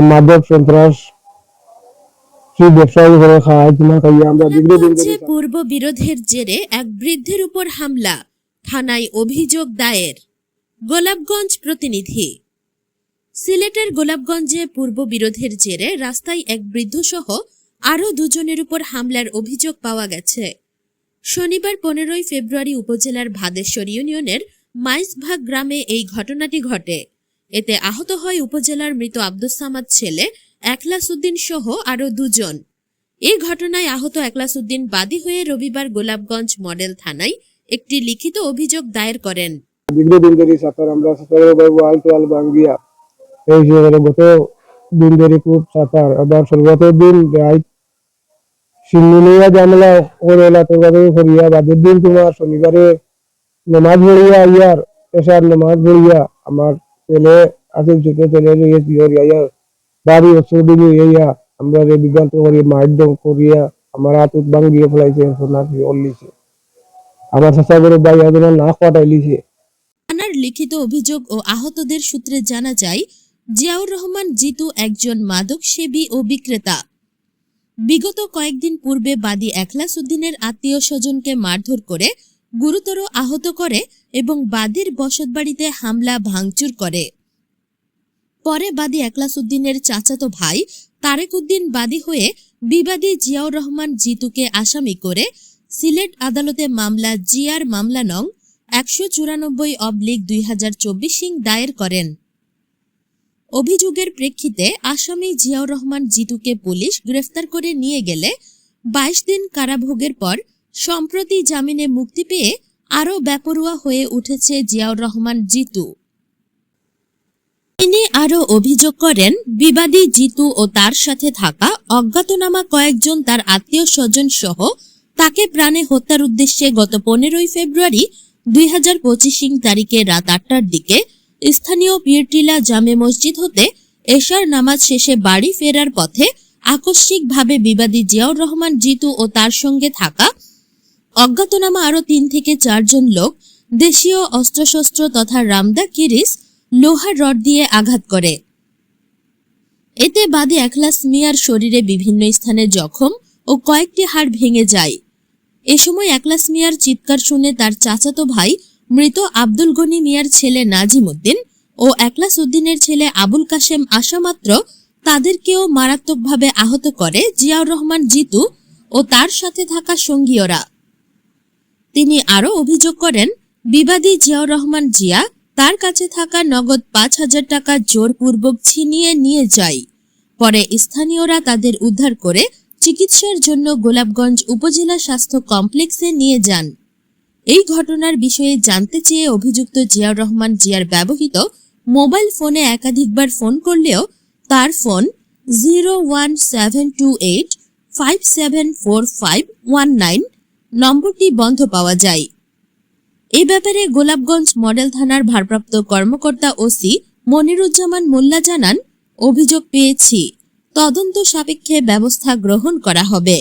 মাদক সন্ত্রাস পূর্ব বিরোধের জেরে এক বৃদ্ধের উপর হামলা থানায় অভিযোগ দায়ের। গোলাপগঞ্জ প্রতিনিধি। সিলেটের গোলাপগঞ্জে পূর্ব বিরোধের জেরে রাস্তায় এক বৃদ্ধসহ আরও দুজনের উপর হামলার অভিযোগ পাওয়া গেছে। শনিবার পনেরোই ফেব্রুয়ারি উপজেলার ভাদেশ্বর ইউনিয়নের মাইসভাগ গ্রামে এই ঘটনাটি ঘটে। এতে আহত হয় উপজেলার মৃত আব্দুস সামাদ ছেলে একলাসউদ্দিন সহ আরও দুজন। এ ঘটনায় আহত একলাসউদ্দিন বাদী হয়ে রবিবার গোলাপগঞ্জ মডেল থানায় একটি লিখিত অভিযোগ দায়ের করেন। দীর্ঘদিন ধরে সাঁতার আমরা ভাঙ্গিয়া এই হিসেবে গত দিন ধরে খুব সাঁতার। আবার সর্বত দিন জামলা বাদের দিন তোমার শনিবারে নমাজ পড়িয়া, ইয়ার এসার নমাজ আমার ছোট ইয়ার বাড়ি ইয়া আমরা রে বিজ্ঞান্ত করি মারদম করিয়া আমার হাত ফেলাইছে অল্লিছে আমার চাচা করে আদনা না থানার লিখিত অভিযোগ ও আহতদের সূত্রে জানা যায়, জিয়াউর রহমান জিতু একজন মাদক সেবী ও বিক্রেতা। বিগত কয়েকদিন পূর্বে বাদী একলাস উদ্দিনের আত্মীয় স্বজনকে মারধর করে গুরুতর আহত করে এবং বাদীর বসতবাড়িতে হামলা ভাঙচুর করে। পরে বাদী একলাস উদ্দিনের চাচাতো ভাই তারেক উদ্দিন বাদী হয়ে বিবাদী জিয়াউর রহমান জিতুকে আসামি করে সিলেট আদালতে মামলা জিয়ার মামলা নং একশো চুরানব্বই অবলিক দুই হাজার চব্বিশ দায়ের করেন। অভিযোগের প্রেক্ষিতে আসামি জিয়াউর রহমান জিতুকে পুলিশ গ্রেফতার করে নিয়ে গেলে বাইশ দিন কারাভোগের পর সম্প্রতি জামিনে মুক্তি পেয়ে আরও বেপরোয়া হয়ে উঠেছে জিয়াউর রহমান জিতু। তিনি আরও অভিযোগ করেন, বিবাদী জিতু ও তার সাথে থাকা অজ্ঞাতনামা কয়েকজন তার আত্মীয় স্বজন সহ তাকে প্রাণে হত্যার উদ্দেশ্যে গত পনেরোই ফেব্রুয়ারি দুই হাজার পঁচিশ তারিখে রাত আটটার দিকে স্থানীয় পীরটিলা জামে মসজিদ হতে এশার নামাজ শেষে বাড়ি ফেরার পথে আকস্মিকভাবে বিবাদী জিয়াউর রহমান জিতু ও তার সঙ্গে থাকা অজ্ঞাতনামা আরও তিন থেকে চারজন লোক দেশীয় অস্ত্রশস্ত্র তথা রামদা কিরিস লোহার রড দিয়ে আঘাত করে। এতে বাদী একলাস মিয়ার শরীরে বিভিন্ন স্থানে জখম ও কয়েকটি হাড় ভেঙে যায়। এ সময় একলাস মিয়ার চিৎকার শুনে তার চাচাতো ভাই মৃত আব্দুল গনি মিয়ার ছেলে নাজিম উদ্দিন ও একলাস উদ্দিনের ছেলে আবুল কাশেম আসামাত্র তাদেরকেও মারাত্মকভাবে আহত করে জিয়াউর রহমান জিতু ও তার সাথে থাকা সঙ্গীয়রা। তিনি আরও অভিযোগ করেন, বিবাদী জিয়াউর রহমান জিয়া তার কাছে থাকা নগদ পাঁচ হাজার টাকা জোরপূর্বক ছিনিয়ে নিয়ে যায়। পরে স্থানীয়রা তাদের উদ্ধার করে চিকিৎসার জন্য গোলাপগঞ্জ উপজেলা স্বাস্থ্য কমপ্লেক্সে নিয়ে যান। এই ঘটনার বিষয়ে জানতে চেয়ে অভিযুক্ত জিয়াউর রহমান জিয়ার ব্যবহৃত মোবাইল ফোনে একাধিকবার ফোন করলেও তার phone zero one seven two eight five seven four five one nine নম্বরটি বন্ধ পাওয়া যায়। এ ব্যাপারে গোলাপগঞ্জ মডেল থানার ভারপ্রাপ্ত কর্মকর্তা ওসি মনিরুজ্জামান মোল্লা জানান, অভিযোগ পেয়েছি। তদন্ত সাপেক্ষে ব্যবস্থা গ্রহণ করা হবে।